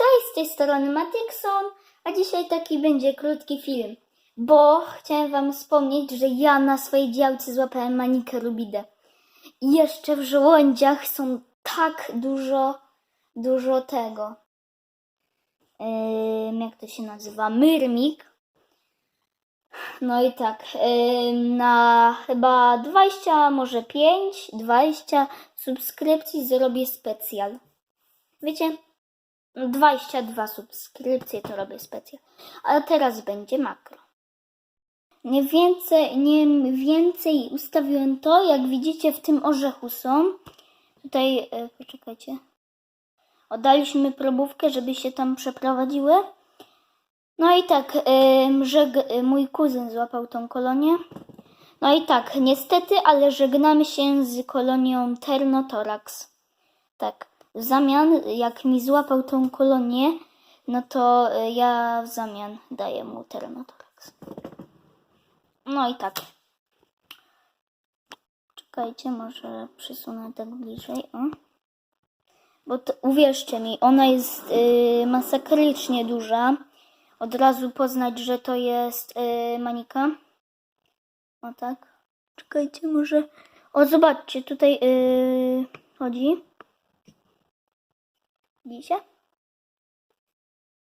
Cześć, z tej strony Matixon, a dzisiaj taki będzie krótki film, bo chciałem wam wspomnieć, że ja na swojej działce złapałem manikę rubidę. I jeszcze w żołędziach są tak dużo, dużo tego. Ym, jak to się nazywa? Myrmik. No i tak, ym, na chyba 20, może 5, 20 subskrypcji zrobię specjal. Wiecie? 22 subskrypcje to robię specjal. A teraz będzie makro. Nie więcej, nie więcej ustawiłem to, jak widzicie w tym orzechu są. Tutaj, e, poczekajcie. Oddaliśmy probówkę, żeby się tam przeprowadziły. No i tak, em, żeg, e, mój kuzyn złapał tą kolonię. No i tak, niestety, ale żegnamy się z kolonią Ternothorax. Tak, w zamian, jak mi złapał tą kolonię, no to y, ja w zamian daję mu Ternothorax. No i tak. Czekajcie, może przysunę tak bliżej. O. Bo to, uwierzcie mi, ona jest y, masakrycznie duża. Od razu poznać, że to jest y, manika. O tak. Czekajcie, może. O, zobaczcie, tutaj chodzi. Widzicie?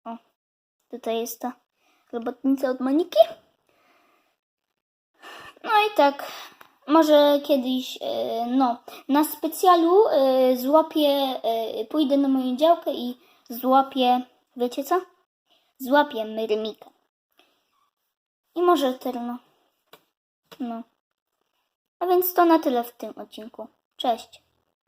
O, tutaj jest ta robotnica od Moniki. No i tak, może kiedyś, e, no, na specjalu e, złapię, e, pójdę na moją działkę i złapię, wiecie co? Złapię myrmika. I może terno. No. A więc to na tyle w tym odcinku. Cześć.